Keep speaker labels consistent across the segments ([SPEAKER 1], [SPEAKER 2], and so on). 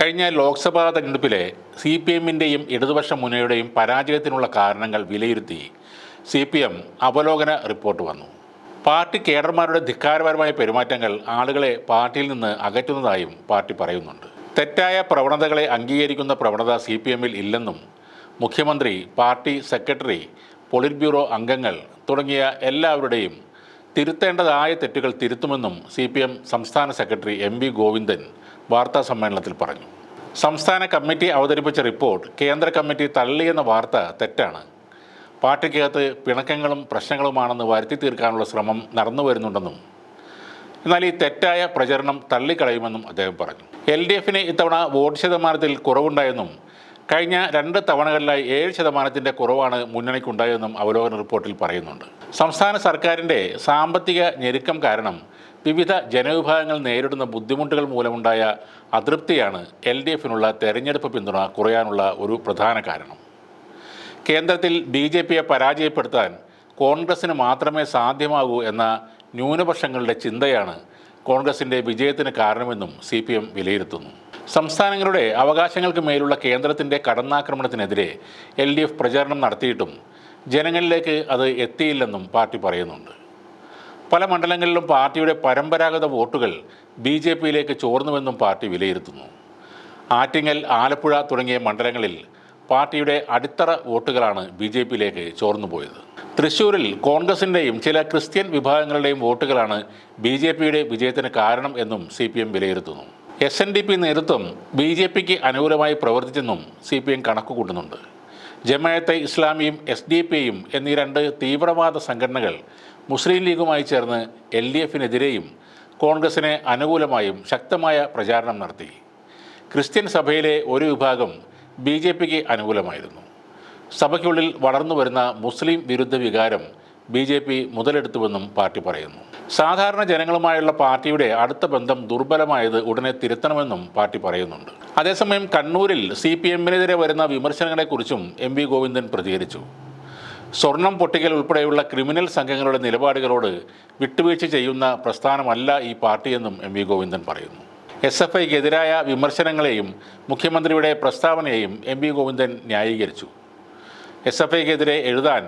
[SPEAKER 1] കഴിഞ്ഞ ലോക്സഭാ തെരഞ്ഞെടുപ്പിലെ C P എമ്മിന്റെയും ഇടതുപക്ഷ മുന്നണിയുടെയും പരാജയത്തിനുള്ള കാരണങ്ങൾ വിലയിരുത്തി സി പി എം അവലോകന റിപ്പോർട്ട് വന്നു. പാർട്ടി കേഡർമാരുടെ ധിക്കാരപരമായ പെരുമാറ്റങ്ങൾ ആളുകളെ പാർട്ടിയിൽ നിന്ന് അകറ്റുന്നതായും പാർട്ടി പറയുന്നുണ്ട്. തെറ്റായ പ്രവണതകളെ അംഗീകരിക്കുന്ന പ്രവണത സി പി എമ്മിൽ ഇല്ലെന്നും മുഖ്യമന്ത്രി പാർട്ടി സെക്രട്ടറി പൊളിറ്റ് ബ്യൂറോ അംഗങ്ങൾ തുടങ്ങിയ എല്ലാവരുടെയും തിരുത്തേണ്ടതായ തെറ്റുകൾ തിരുത്തുമെന്നും സി പി എം സംസ്ഥാന സെക്രട്ടറി എം വി ഗോവിന്ദൻ വാർത്താ സമ്മേളനത്തിൽ പറഞ്ഞു. സംസ്ഥാന കമ്മിറ്റി അവതരിപ്പിച്ച റിപ്പോർട്ട് കേന്ദ്ര കമ്മിറ്റി തള്ളിയെന്ന വാർത്ത തെറ്റാണ്. പാർട്ടിക്കകത്ത് പിണക്കങ്ങളും പ്രശ്നങ്ങളുമാണെന്ന് വരുത്തി തീർക്കാനുള്ള ശ്രമം നടന്നു വരുന്നുണ്ടെന്നും എന്നാൽ ഈ തെറ്റായ പ്രചരണം തള്ളിക്കളയുമെന്നും അദ്ദേഹം പറഞ്ഞു. എൽ ഡി എഫിന് ഇത്തവണ വോട്ട് ശതമാനത്തിൽ കുറവുണ്ടായെന്നും കഴിഞ്ഞ രണ്ട് തവണകളിലായി ഏഴ് ശതമാനത്തിന്റെ കുറവാണ് മുന്നണിക്കുണ്ടായതെന്നും അവലോകന റിപ്പോർട്ടിൽ പറയുന്നുണ്ട്. സംസ്ഥാന സർക്കാരിന്റെ സാമ്പത്തിക ഞെരുക്കം കാരണം വിവിധ ജനവിഭാഗങ്ങൾ നേരിടുന്ന ബുദ്ധിമുട്ടുകൾ മൂലമുണ്ടായ അതൃപ്തിയാണ് എൽ ഡി എഫിനുള്ള തെരഞ്ഞെടുപ്പ് പിന്തുണ കുറയാനുള്ള ഒരു പ്രധാന കാരണം. കേന്ദ്രത്തിൽ ബി ജെ പിയെ പരാജയപ്പെടുത്താൻ കോൺഗ്രസ്സിന് മാത്രമേ സാധ്യമാകൂ എന്ന ന്യൂനപക്ഷങ്ങളുടെ ചിന്തയാണ് കോൺഗ്രസിന്റെ വിജയത്തിന് കാരണമെന്നും സി വിലയിരുത്തുന്നു. സംസ്ഥാനങ്ങളുടെ അവകാശങ്ങൾക്ക് മേലുള്ള കേന്ദ്രത്തിന്റെ കടന്നാക്രമണത്തിനെതിരെ എൽ ഡി എഫ് പ്രചാരണം നടത്തിയിട്ടും ജനങ്ങളിലേക്ക് അത് എത്തിയില്ലെന്നും പാർട്ടി പറയുന്നുണ്ട്. പല മണ്ഡലങ്ങളിലും പാർട്ടിയുടെ പരമ്പരാഗത വോട്ടുകൾ ബി ജെ പിയിലേക്ക് ചോർന്നുവെന്നും പാർട്ടി വിലയിരുത്തുന്നു. ആറ്റിങ്ങൽ ആലപ്പുഴ തുടങ്ങിയ മണ്ഡലങ്ങളിൽ പാർട്ടിയുടെ അടിത്തറ വോട്ടുകളാണ് ബി ജെ പിയിലേക്ക് ചോർന്നുപോയത്. തൃശ്ശൂരിൽ കോൺഗ്രസിന്റെയും ചില ക്രിസ്ത്യൻ വിഭാഗങ്ങളുടെയും വോട്ടുകളാണ് ബി ജെ പിയുടെ വിജയത്തിന് കാരണം എന്നും സി പി എം വിലയിരുത്തുന്നു. എസ് എൻ ഡി പി നേതൃത്വം ബി ജെ പിക്ക് അനുകൂലമായി പ്രവർത്തിച്ചെന്നും സി പി എം കണക്കുകൂട്ടുന്നുണ്ട്. ജമായത്തെ ഇസ്ലാമിയും എസ് ഡി പിയും എന്നീ രണ്ട് തീവ്രവാദ സംഘടനകൾ മുസ്ലിം ലീഗുമായി ചേർന്ന് എൽ ഡി എഫിനെതിരെയും കോൺഗ്രസിന് അനുകൂലമായും ശക്തമായ പ്രചാരണം നടത്തി. ക്രിസ്ത്യൻ സഭയിലെ ഒരു വിഭാഗം ബി ജെ പിക്ക് അനുകൂലമായിരുന്നു. സഭയ്ക്കുള്ളിൽ വളർന്നു വരുന്ന മുസ്ലിം വിരുദ്ധ വികാരം ബി ജെ പി മുതലെടുത്തുവെന്നും പാർട്ടി പറയുന്നു. സാധാരണ ജനങ്ങളുമായുള്ള പാർട്ടിയുടെ അടുത്ത ബന്ധം ദുർബലമായത് ഉടനെ തിരുത്തണമെന്നും പാർട്ടി പറയുന്നുണ്ട്. അതേസമയം കണ്ണൂരിൽ സി പി എമ്മിനെതിരെ വരുന്ന വിമർശനങ്ങളെക്കുറിച്ചും എം വി ഗോവിന്ദൻ പ്രതികരിച്ചു. സ്വർണം പൊട്ടിക്കൽ ഉൾപ്പെടെയുള്ള ക്രിമിനൽ സംഘങ്ങളുടെ നിലപാടുകളോട് വിട്ടുവീഴ്ച ചെയ്യുന്ന പ്രസ്ഥാനമല്ല ഈ പാർട്ടിയെന്നും എം വി ഗോവിന്ദൻ പറയുന്നു. എസ് എഫ് ഐക്കെതിരായ വിമർശനങ്ങളെയും മുഖ്യമന്ത്രിയുടെ പ്രസ്താവനയെയും എം വി ഗോവിന്ദൻ ന്യായീകരിച്ചു. എസ് എഫ് ഐക്കെതിരെ എഴുതാൻ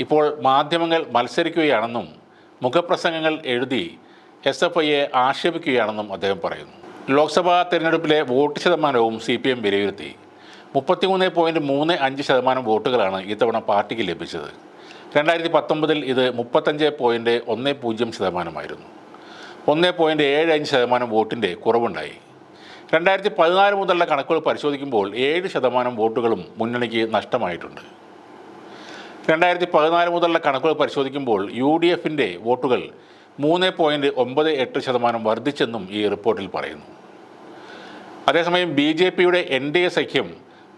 [SPEAKER 1] ഇപ്പോൾ മാധ്യമങ്ങൾ മത്സരിക്കുകയാണെന്നും മുഖപ്രസംഗങ്ങൾ എഴുതി എസ് എഫ് ഐയെ ആക്ഷേപിക്കുകയാണെന്നും അദ്ദേഹം പറയുന്നു. ലോക്സഭാ തെരഞ്ഞെടുപ്പിലെ വോട്ട് ശതമാനവും സി പി എം വിലയിരുത്തി. മുപ്പത്തിമൂന്ന് പോയിന്റ് മൂന്ന് അഞ്ച് ശതമാനം വോട്ടുകളാണ് ഇത്തവണ പാർട്ടിക്ക് ലഭിച്ചത്. രണ്ടായിരത്തി പത്തൊമ്പതിൽ ഇത് മുപ്പത്തഞ്ച് പോയിന്റ് ഒന്ന് പൂജ്യം ശതമാനമായിരുന്നു. ഒന്ന് പോയിന്റ് ഏഴ് അഞ്ച് ശതമാനം വോട്ടിന്റെ കുറവുണ്ടായി. രണ്ടായിരത്തി പതിനാല് മുതലുള്ള കണക്കുകൾ പരിശോധിക്കുമ്പോൾ ഏഴ് ശതമാനം വോട്ടുകളും മുന്നണിക്ക് നഷ്ടമായിട്ടുണ്ട്. രണ്ടായിരത്തി പതിനാല് മുതലുള്ള കണക്കുകൾ പരിശോധിക്കുമ്പോൾ യു ഡി എഫിന്റെ വോട്ടുകൾ മൂന്ന് പോയിന്റ് ഒമ്പത് എട്ട് ശതമാനം വർദ്ധിച്ചെന്നും ഈ റിപ്പോർട്ടിൽ പറയുന്നു. അതേസമയം ബി ജെ പിയുടെ എൻ ഡി എ സഖ്യം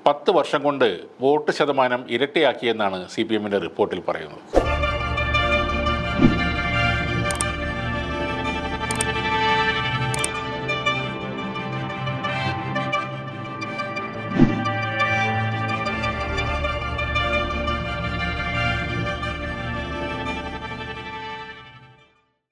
[SPEAKER 1] പത്ത് വർഷം കൊണ്ട് വോട്ട് ശതമാനം ഇരട്ടിയാക്കിയെന്നാണ് സി പി എമ്മിന്റെ റിപ്പോർട്ടിൽ പറയുന്നത്.